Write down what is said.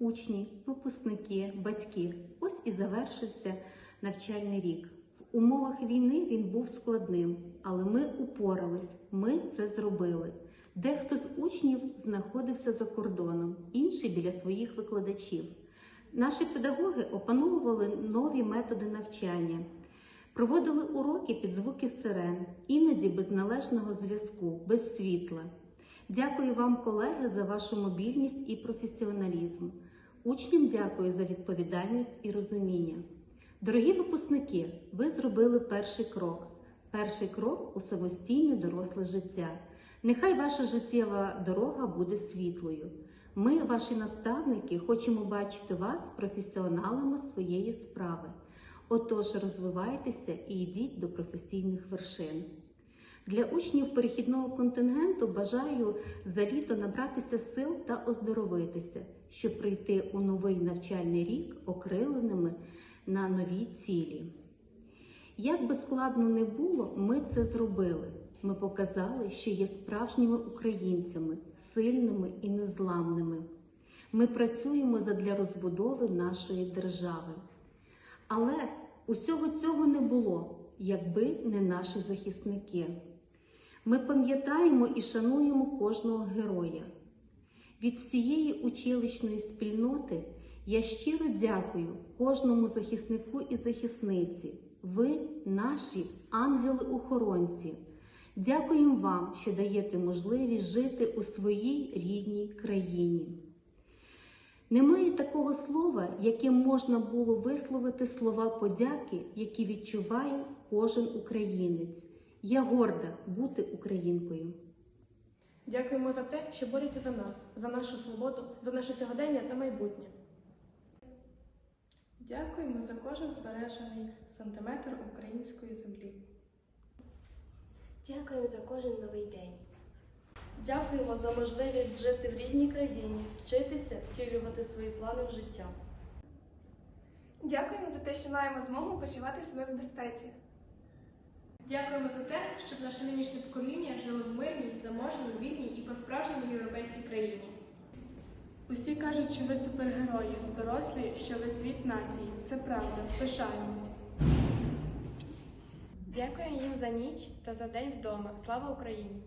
учні, випускники, батьки. Ось і завершився навчальний рік. В умовах війни він був складним, але ми упорались, ми це зробили. Дехто з учнів знаходився за кордоном, інший біля своїх викладачів. Наші педагоги опановували нові методи навчання, проводили уроки під звуки сирен, іноді без належного зв'язку, без світла. Дякую вам, колеги, за вашу мобільність і професіоналізм. Учням дякую за відповідальність і розуміння. Дорогі випускники, ви зробили перший крок. Перший крок у самостійне доросле життя. Нехай ваша життєва дорога буде світлою. Ми, ваші наставники, хочемо бачити вас професіоналами своєї справи. Отож, розвивайтеся і йдіть до професійних вершин. Для учнів перехідного контингенту бажаю за літо набратися сил та оздоровитися, щоб прийти у новий навчальний рік окриленими на нові цілі. Як би складно не було, ми це зробили. Ми показали, що є справжніми українцями, сильними і незламними. Ми працюємо задля розбудови нашої держави. Але усього цього не було, якби не наші захисники. Ми пам'ятаємо і шануємо кожного героя. Від всієї училищної спільноти я щиро дякую кожному захиснику і захисниці. Ви наші ангели-охоронці. Дякуємо вам, що даєте можливість жити у своїй рідній країні. Немає такого слова, яким можна було висловити слова подяки, які відчуває кожен українець. Я горда бути українкою. Дякуємо за те, що борються за нас, за нашу свободу, за наше сьогодення та майбутнє. Дякуємо за кожен збережений сантиметр української землі. Дякуємо за кожен новий день. Дякуємо за можливість жити в рідній країні, вчитися, втілювати свої плани в життя. Дякуємо за те, що маємо змогу почувати себе в безпеці. Дякуємо за те, щоб наше нинішнє покоління жило в мирній, заможній, вільній і по-справжньому європейській країні. Усі кажуть, що ви супергерої, дорослі, що ви цвіт нації. Це правда, пишаємось. Дякую їм за ніч та за день вдома. Слава Україні!